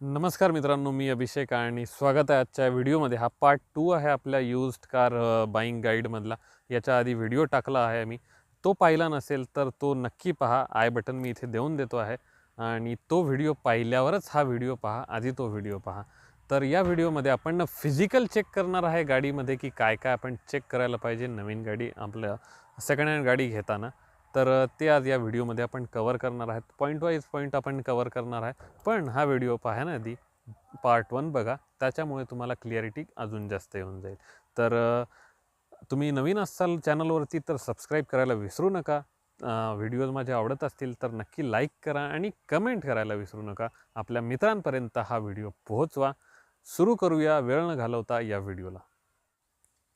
नमस्कार मित्रांनो मी अभिषेक आणि स्वागत आहे आजच्या व्हिडिओमध्ये. हा पार्ट टू आहे आपल्या युज्ड कार बाईंग गाईडमधला याच्या आधी व्हिडिओ टाकला आहे मी तो पाहिला नसेल तर तो नक्की पहा. आय बटन मी इथे देऊन देतो आहे. आणि तो व्हिडिओ पाहिल्यावरच हा व्हिडिओ पहा. आधी तो व्हिडिओ पहा. तर या व्हिडिओमध्ये आपण फिजिकल चेक करणार आहे गाडीमध्ये की काय काय आपण चेक करायला पाहिजे नवीन गाडी आपल्या सेकंड हँड गाडी घेताना. तर ते आज या व्हिडिओमध्ये आपण कवर करणार आहेत. पॉईंट वाईज पॉईंट आपण कवर करणार आहे. पण हा व्हिडिओ पाहा ना आधी. पार्ट वन बघा. त्याच्यामुळे तुम्हाला क्लिअरिटी अजून जास्त येऊन जाईल. तर तुम्ही नवीन असाल चॅनलवरती तर सबस्क्राईब करायला विसरू नका. व्हिडिओज माझे आवडत असतील तर नक्की लाईक करा आणि कमेंट करायला विसरू नका. आपल्या मित्रांपर्यंत हा व्हिडिओ पोहोचवा. सुरू करूया. वेळ न घालवता या व्हिडिओला.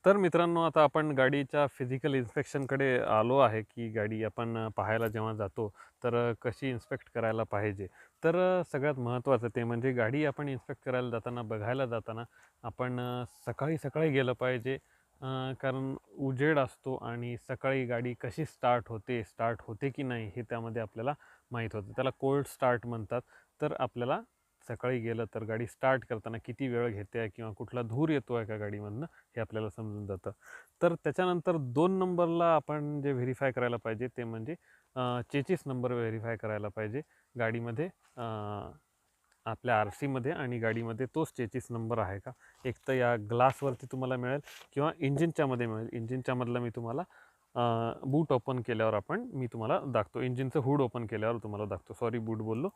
तर मित्रांनो आता आपण गाडीच्या फिजिकल इन्स्पेक्शनकडे आलो आहे की गाडी आपण पाहायला जेव्हा जातो तर कशी इन्स्पेक्ट करायला पाहिजे? तर सगळ्यात महत्त्वाचं ते म्हणजे गाडी आपण इन्स्पेक्ट करायला जाताना बघायला जाताना आपण सकाळी सकाळी गेलं पाहिजे. कारण उजेड असतो आणि सकाळी गाडी कशी स्टार्ट होते स्टार्ट होते की नाही हे त्यामध्ये आपल्याला माहीत होतं. त्याला कोल्ड स्टार्ट म्हणतात. तर आपल्याला सकाळी गेलं तर गाडी स्टार्ट करताना किती वेळ घेते आहे किंवा कुठला धूर येतो आहे का गाडीमधनं हे आपल्याला समजून जातं. तर त्याच्यानंतर दोन नंबरला आपण जे व्हेरीफाय करायला पाहिजे ते म्हणजे चेचीस नंबर व्हेरीफाय करायला पाहिजे गाडीमध्ये आपल्या आर सीमध्ये आणि गाडीमध्ये तोच चेचीस नंबर आहे का? एक तर या ग्लासवरती तुम्हाला मिळेल किंवा इंजिनच्यामध्ये मिळेल. इंजिनच्यामधलं मी तुम्हाला बूट ओपन केल्यावर आपण मी तुम्हाला दाखतो इंजिनचं हुड ओपन केल्यावर तुम्हाला दाखतो सॉरी बूट बोललो.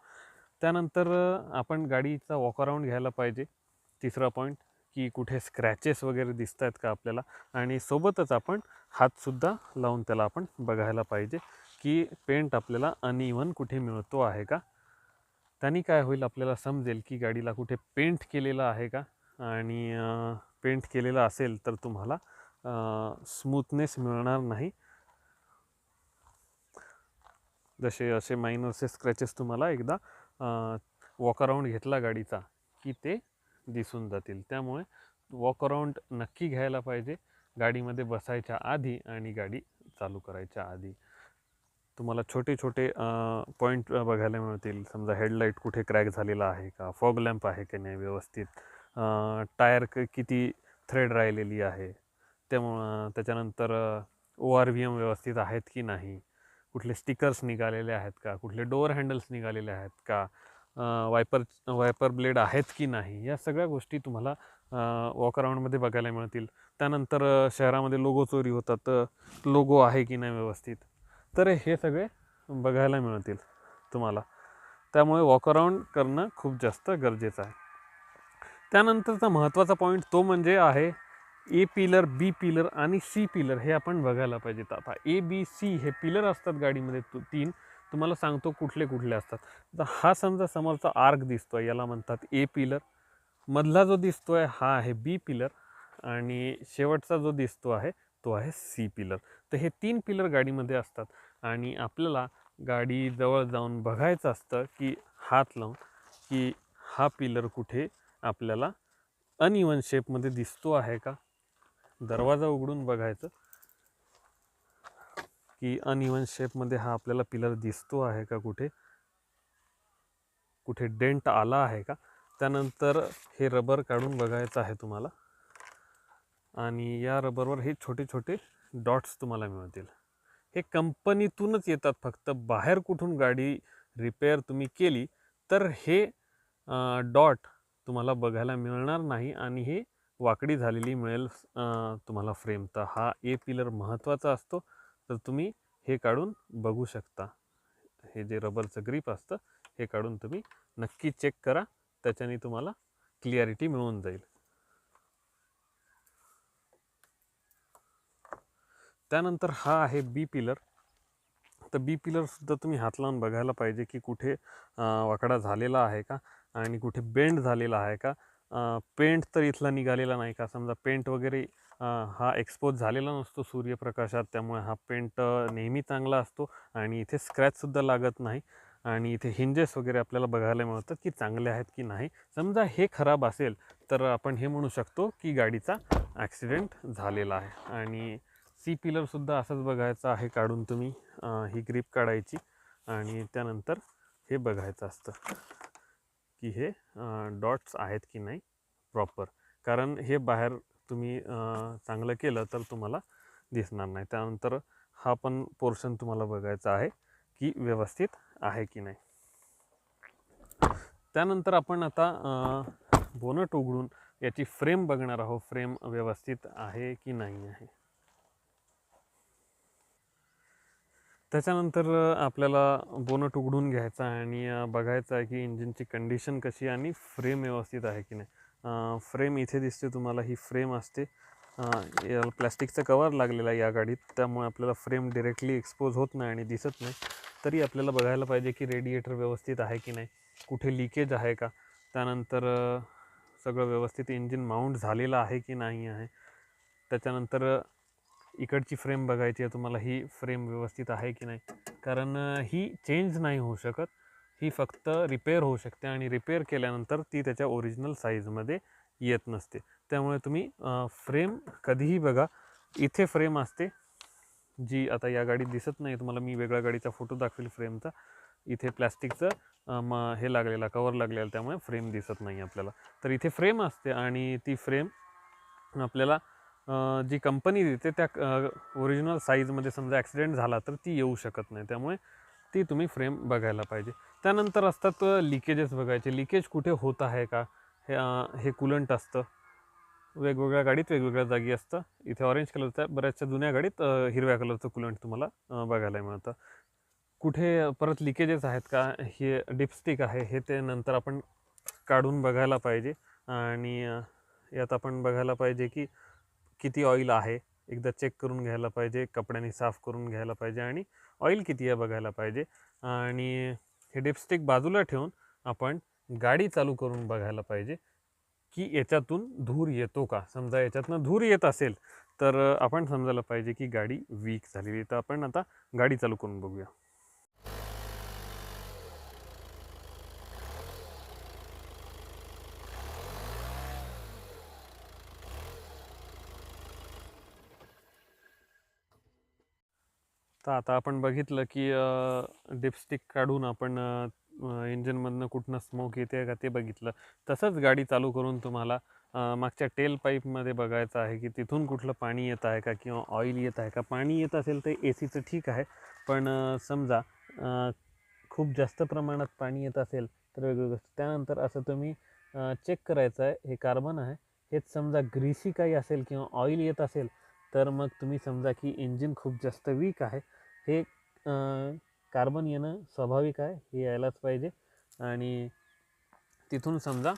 त्यानंतर आपण गाडीचा वॉकअराऊंड घ्यायला पाहिजे. तिसरा पॉईंट की कुठे स्क्रॅचेस वगैरे दिसत आहेत का आपल्याला? आणि सोबतच आपण हातसुद्धा लावून त्याला आपण बघायला पाहिजे की पेंट आपल्याला अनइवन कुठे मिळतो आहे का? त्यांनी काय होईल आपल्याला समजेल की गाडीला कुठे पेंट केलेलं आहे का? आणि पेंट केलेलं असेल तर तुम्हाला स्मूथनेस मिळणार नाही. जसे असे मायनरचे स्क्रॅचेस तुम्हाला एकदा वॉकअराऊंड घेतला गाडीचा की ते दिसून जातील. त्यामुळे वॉकअराऊंड नक्की घ्यायला पाहिजे. गाडीमध्ये बसायच्या आधी आणि गाडी चालू करायच्या आधी. तुम्हाला छोटे छोटे पॉईंट बघायला मिळतील. समजा हेडलाईट कुठे क्रॅक झालेला आहे का? फॉग लॅम्प आहे की नाही व्यवस्थित? टायर क किती थ्रेड राहिलेली आहे? त्यामुळं त्याच्यानंतर ओ आर व्ही एम व्यवस्थित आहेत की नाही? कुठले स्टिकर्स निघालेले आहेत का? कुठले डोअर हँडल्स निघालेले आहेत का? वायपर वायपर ब्लेड आहेत की नाही? या सगळ्या गोष्टी तुम्हाला वॉक अराऊंडमध्ये बघायला मिळतील. त्यानंतर शहरामध्ये लोगो चोरी होतात. लोगो आहे की नाही व्यवस्थित? तर हे सगळे बघायला मिळतील तुम्हाला. त्यामुळे वॉक अराऊंड करणं खूप जास्त गरजेचं आहे. त्यानंतरचा महत्त्वाचा पॉईंट तो म्हणजे आहे ए पिलर बी पिलर आणि सी पिलर हे आपण बघायला पाहिजेत आता ए बी सी हे पिलर असतात गाडीमध्ये तू तीन. तुम्हाला सांगतो कुठले कुठले असतात. तर हा समजा समोरचा आर्क दिसतोय याला म्हणतात ए पिलर. मधला जो दिसतो आहे हा आहे बी पिलर आणि शेवटचा जो दिसतो आहे तो आहे सी पिलर. तर हे तीन पिलर गाडीमध्ये असतात आणि आपल्याला गाडी जवळ जाऊन बघायचं असतं की हात लावून की हा पिलर कुठे आपल्याला अनइवन शेपमध्ये दिसतो आहे का? दरवाजा उघडून बघायचं की अनइवन शेपमध्ये हा आपल्याला पिलर दिसतो आहे का कुठे? कुठे डेंट आला आहे का? त्यानंतर हे रबर काढून बघायचं आहे तुम्हाला. आणि या रबरवर हे छोटे छोटे डॉट्स तुम्हाला मिळतील. हे कंपनीतूनच येतात. फक्त बाहेर कुठून गाडी रिपेअर तुम्ही केली तर हे डॉट तुम्हाला बघायला मिळणार नाही. आणि हे वाकडी झालेली मिळेल तुम्हाला फ्रेम तर हा ए पिलर महत्त्वाचा असतो. तर तुम्ही हे काढून बघू शकता. हे जे रबरचं ग्रीप असतं हे काढून तुम्ही नक्की चेक करा. त्याच्याने तुम्हाला क्लिअरिटी मिळून जाईल. त्यानंतर हा आहे बी पिलर तर बी पिलरसुद्धा तुम्ही हात लावून बघायला पाहिजे की कुठे वाकडा झालेला आहे का? आणि कुठे बेंड झालेला आहे का? पेंट तर इथला निघालेला नाही का? समजा पेंट वगैरे हा एक्सपोज झालेला नसतो सूर्यप्रकाशात त्यामुळे हा पेंट नेहमी चांगला असतो आणि इथे स्क्रॅचसुद्धा लागत नाही आणि इथे हिंजेस वगैरे आपल्याला बघायला मिळतात की चांगले आहेत की नाही. समजा हे खराब असेल तर आपण हे म्हणू शकतो की गाडीचा ॲक्सिडेंट झालेला आहे आणि सी पिलरसुद्धा असंच बघायचं आहे काढून तुम्ही ही ग्रीप काढायची आणि त्यानंतर हे बघायचं असतं. की हे डॉट्स आहेत की नाही प्रॉपर? कारण हे बाहेर तुम्ही चांगलं केलं तर तुम्हाला दिसणार नाही. त्यानंतर हा पण पोर्शन तुम्हाला बघायचा आहे की व्यवस्थित आहे की नाही. त्यानंतर आपण आता बोनट उघडून याची फ्रेम बघणार आहोत. फ्रेम व्यवस्थित आहे की नाही आहे. त्याच्यानंतर आपल्याला बोनट उघडून घ्यायचा आहे आणि बघायचं आहे की इंजिनची कंडिशन कशी आणि फ्रेम व्यवस्थित आहे की नाही. फ्रेम इथे दिसते तुम्हाला ही फ्रेम असते. अ, याला प्लॅस्टिकचं कवर लागलेलं आहे या गाडीत त्यामुळे आपल्याला फ्रेम डिरेक्टली एक्सपोज होत नाही आणि दिसत नाही. तरी आपल्याला बघायला पाहिजे की रेडिएटर व्यवस्थित आहे की नाही कुठे लिकेज आहे का. त्यानंतर सगळं व्यवस्थित इंजिन माउंट झालेलं आहे की नाही आहे. त्याच्यानंतर इकडची फ्रेम बघायची आहे तुम्हाला ही फ्रेम व्यवस्थित आहे की नाही? कारण ही चेंज नाही होऊ शकत. ही फक्त रिपेअर होऊ शकते आणि रिपेअर केल्यानंतर ती त्याच्या ओरिजिनल साईजमध्ये येत नसते. त्यामुळे तुम्ही फ्रेम कधीही बघा. इथे फ्रेम असते जी आता या गाडीत दिसत नाही. तुम्हाला मी वेगळ्या गाडीचा फोटो दाखवेल फ्रेमचा. इथे प्लॅस्टिकचं मग म हे लागलेला कवर लागलेला त्यामुळे फ्रेम दिसत नाही आपल्याला. तर इथे फ्रेम असते आणि ती फ्रेम आपल्याला जी कंपनी देते त्या ओरिजिनल साईजमध्ये समजा ॲक्सिडेंट झाला तर ती येऊ शकत नाही. त्यामुळे ती तुम्ही फ्रेम बघायला पाहिजे. त्यानंतर असतात लिकेजेस बघायचे. लिकेज कुठे होत आहे का? हे हे कुलंट असतं. वेगवेगळ्या गाडीत वेगवेगळ्या जागी असतं. इथे ऑरेंज कलरचं आहे बऱ्याचशा जुन्या गाडीत हिरव्या कलरचं कुलंट तुम्हाला बघायला मिळतं. कुठे परत लिकेजेस आहेत का? हे डिपस्टिक आहे. हे ते नंतर आपण काढून बघायला पाहिजे. आणि यात आपण बघायला पाहिजे की किती ऑइल आहे? एकदा चेक करून घ्यायला पाहिजे कपड्याने साफ करून घ्यायला पाहिजे आणि ऑइल किती आहे बघायला पाहिजे. आणि हे डिपस्टिक बाजूला ठेवून आपण गाडी चालू करून बघायला पाहिजे की याच्यातून धूर येतो का? समजा याच्यातनं धूर येत असेल तर आपण समजायला पाहिजे की गाडी वीक झालेली आहे. तर आपण आता गाडी चालू करून बघूया. तर आता आपण बघितलं की डिपस्टिक काढून आपण इंजिनमधनं कुठनं स्मोक येते का ते बघितलं. तसंच गाडी चालू करून तुम्हाला मागच्या टेल पाईपमध्ये बघायचं आहे की तिथून कुठलं पाणी येत आहे का किंवा ऑइल येत आहे का. पाणी येत असेल तर ए सीचं ठीक आहे पण समजा खूप जास्त प्रमाणात पाणी येत असेल तर वेगवेगळं त्यानंतर असं तुम्ही चेक करायचं आहे हे कार्बन आहे. हेच समजा ग्रीसी काही असेल किंवा ऑइल येत असेल तर मग तुम्ही समजा की इंजिन खूप जास्त वीक आहे हे कार्बन येणं स्वाभाविक आहे हे यायलाच पाहिजे. आणि तिथून समजा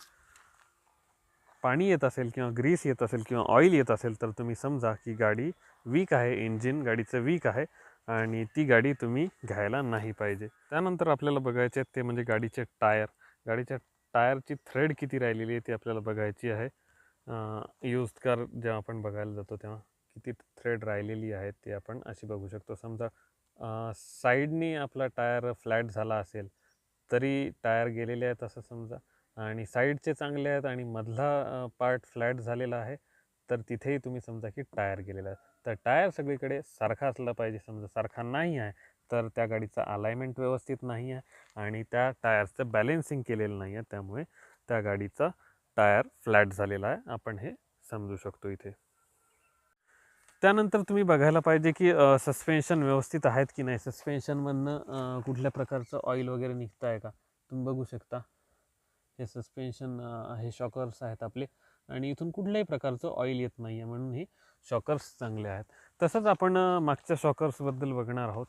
पाणी येत असेल किंवा ग्रीस येत असेल किंवा ऑइल येत असेल तर तुम्ही समजा की गाडी वीक आहे इंजिन गाडीचं वीक आहे आणि ती गाडी तुम्ही घ्यायला नाही पाहिजे. त्यानंतर आपल्याला बघायचे आहेत ते म्हणजे गाडीचे टायर. गाडीच्या टायरची थ्रेड किती राहिलेली आहे ती आपल्याला बघायची आहे. यूज कार जेव्हा आपण बघायला जातो तेव्हा किती थ्रेड राहिलेली आहे ते आपण अशी बघू शकतो. समजा साईडनी आपला टायर फ्लॅट झाला असेल तरी टायर गेलेले आहेत असं समजा. आणि साईडचे चांगले आहेत आणि मधला पार्ट फ्लॅट झालेला आहे तर तिथेही तुम्ही समजा की टायर गेलेला आहे तर टायर सगळीकडे सारखा असला पाहिजे. समजा सारखा नाही आहे तर त्या गाडीचा अलायमेंट व्यवस्थित नाही आहे आणि त्या टायरचं बॅलेन्सिंग केलेलं नाही आहे. त्यामुळे त्या गाडीचा टायर फ्लॅट झालेला आहे. आपण हे समजू शकतो इथे. त्यानंतर तुम्ही बघायला पाहिजे की सस्पेन्शन व्यवस्थित आहेत की नाही? सस्पेन्शनमधनं कुठल्या प्रकारचं ऑइल वगैरे निघतं आहे का? तुम्ही बघू शकता. हे सस्पेन्शन हे शॉकर्स आहेत आपले आणि इथून कुठल्याही प्रकारचं ऑइल येत नाही आहे म्हणून हे शॉकर्स चांगले आहेत. तसंच आपण मागच्या शॉकर्सबद्दल बघणार आहोत.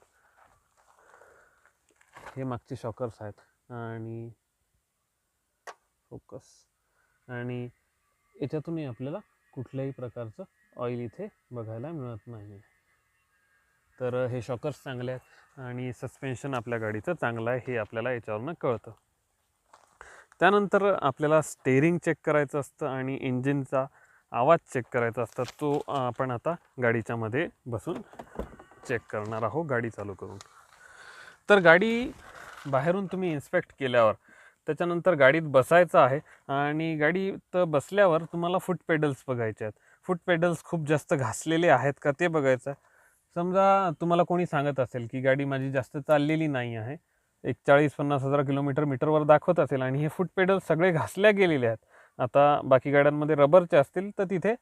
हे मागचे शॉकर्स आहेत आणि फोकस आणि याच्यातूनही आपल्याला कुठल्याही प्रकारचं ऑइल इथे बघायला मिळत नाही. तर हे शॉकर्स चांगले आहेत आणि सस्पेन्शन आपल्या गाडीचं चांगलं आहे हे आपल्याला याच्यावरनं कळतं. त्यानंतर आपल्याला स्टेअरिंग चेक करायचं असतं आणि इंजिनचा आवाज चेक करायचा असतं तो आपण आता गाडीच्यामध्ये बसून चेक करणार आहोत गाडी चालू करून. तर गाडी बाहेरून तुम्ही इन्स्पेक्ट केल्यावर त्याच्यानंतर गाडीत बसायचं आहे आणि गाडीत बसल्यावर तुम्हाला फूट पेडल्स बघायचे आहेत. फूट पेडल्स खूप जास्त घासलेले आहेत का ते बघायचं. समजा तुम्हाला कोणी सांगत असेल की गाडी माझी जास्त चाललेली नाही आहे. एक चाळीस पन्नास हजार किलोमीटर मीटरवर दाखवत असेल आणि हे फूट पेडल सगळे घासल्या गेलेले आहेत. आता बाकी गाड्यांमध्ये रबरचे असतील तर तिथे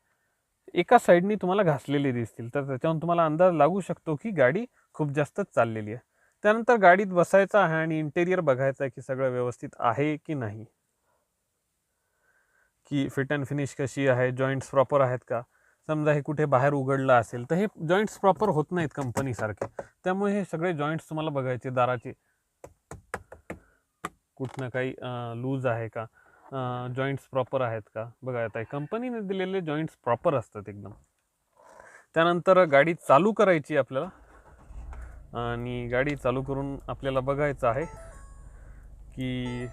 एका साईडनी तुम्हाला घासलेले दिसतील. तर त्याच्यावरून तुम्हाला अंदाज लागू शकतो की गाडी खूप जास्त चाललेली आहे. त्यानंतर गाडीत बसायचं आहे आणि इंटेरियर बघायचं आहे की सगळं व्यवस्थित आहे की नाही. की फिट अँड फिनिश कशी आहे जॉईंट्स प्रॉपर आहेत का? समजा हे कुठे बाहेर उघडलं असेल तर हे जॉईंट्स प्रॉपर होत नाहीत कंपनीसारखे त्यामुळे हे सगळे जॉईंट्स तुम्हाला बघायचे दाराचे. कुठनं काही लूज आहे का? जॉईंट्स प्रॉपर आहेत का? बघा आहे कंपनीने दिलेले जॉईंट्स प्रॉपर असतात एकदम. त्यानंतर गाडी चालू करायची आपल्याला. आणि गाडी चालू करून आपल्याला बघायचं आहे की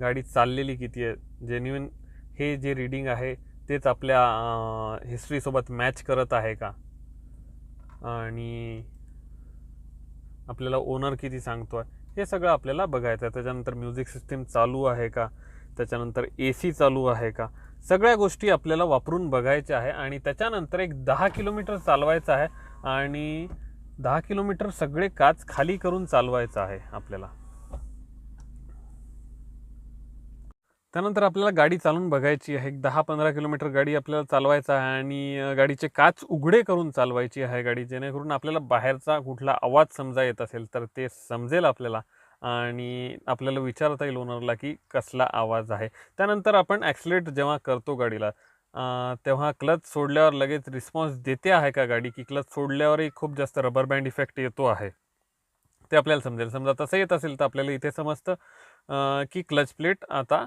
गाडी चाललेली किती आहे. जेन्युन हे जे रीडिंग आहे तेच आपल्या हिस्ट्रीसोबत मॅच करत आहे का? आणि आपल्याला ओनर किती सांगतो आहे हे सगळं आपल्याला बघायचं आहे. त्याच्यानंतर म्युझिक सिस्टीम चालू आहे का? त्याच्यानंतर ए सी चालू आहे का? सगळ्या गोष्टी आपल्याला वापरून बघायच्या आहे आणि त्याच्यानंतर एक दहा किलोमीटर चालवायचं आहे आणि दहा किलोमीटर सगळे काच खाली करून चालवायचं आहे आपल्याला. त्यानंतर आपल्याला गाडी चालवून बघायची आहे. एक दहा पंधरा किलोमीटर गाडी आपल्याला चालवायचं आहे आणि गाडीचे काच उघडे करून चालवायची आहे गाडी. जेणेकरून आपल्याला बाहेरचा कुठला आवाज समजा येत असेल तर ते समजेल आपल्याला आणि आपल्याला विचारता येईल ओनरला की कसला आवाज आहे. त्यानंतर आपण ॲक्सिलेट जेव्हा करतो गाडीला तेव्हा क्लच सोडल्यावर लगेच रिस्पॉन्स देते आहे का गाडी? की क्लच सोडल्यावरही खूप जास्त रबर बँड इफेक्ट येतो आहे. ते आपल्याला समजेल. समजा तसं येत असेल तर आपल्याला इथे समजतं की क्लच प्लेट आता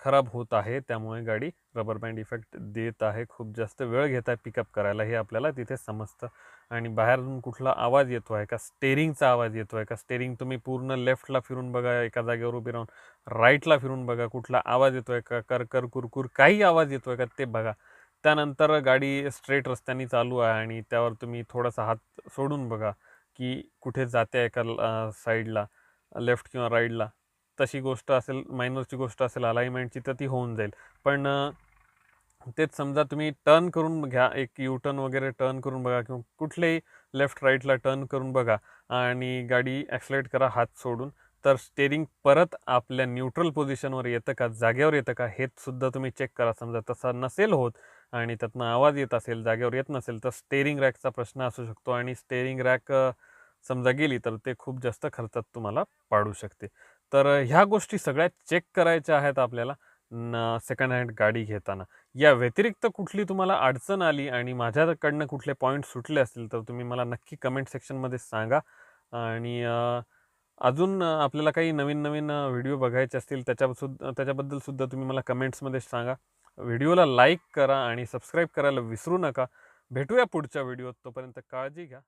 खराब होत आहे त्यामुळे गाडी रबर बँड इफेक्ट देत आहे. खूप जास्त वेळ घेत आहे पिकअप करायला हे आपल्याला. तिथे समजतं. आणि बाहेरून कुठला आवाज येतो आहे का? स्टेरिंगचा आवाज येतो आहे का? स्टेरिंग तुम्ही पूर्ण लेफ्टला फिरून बघा एका जागेवर उभी राहून. राईटला फिरून बघा कुठला आवाज येतो आहे का? करकर कुरकुर काही आवाज येतो आहे का? ते बघा. त्यानंतर गाडी स्ट्रेट रस्त्याने चालू आहे आणि त्यावर तुम्ही थोडासा हात सोडून बघा की कुठे जाते आहे का साईडला लेफ्ट किंवा राईडला तशी गोष्ट असेल मायनरची गोष्ट असेल अलाइनमेंटची तर ती होऊन जाईल. पण तेच समजा तुम्ही टर्न करून घ्या एक यू टर्न वगैरे टर्न करून बघा किंवा कुठलेही लेफ्ट राईटला टर्न करून बघा आणि गाडी ॲक्सलेट करा हात सोडून. तर स्टेरिंग परत आपल्या न्यूट्रल पोझिशनवर येतं का जागेवर येतं का हे सुद्धा तुम्ही चेक करा. समजा तसा नसेल होत आणि त्यातनं आवाज येत असेल जागेवर येत नसेल तर स्टेरिंग रॅकचा प्रश्न असू शकतो आणि स्टेरिंग रॅक समजा गेली तर ते खूप जास्त खर्चात तुम्हाला पाडू शकते. तर ह्या गोष्टी सगळ्या चेक करायच्या आहेत आपल्याला न सेकंड हँड गाडी घेताना. या व्यतिरिक्त कुठली तुम्हाला अडचण आली आणि माझ्याकडनं कुठले पॉईंट सुटले असतील तर तुम्ही मला नक्की कमेंट सेक्शनमध्ये सांगा. आणि अजून आपल्याला काही नवीन नवीन व्हिडिओ बघायचे असतील त्याच्यासुद्धा त्याच्याबद्दल सुद्धा तुम्ही मला कमेंट्समध्ये सांगा. व्हिडिओला लाईक करा आणि सबस्क्राईब करायला विसरू नका. भेटूया पुढच्या व्हिडिओत तोपर्यंत काळजी घ्या.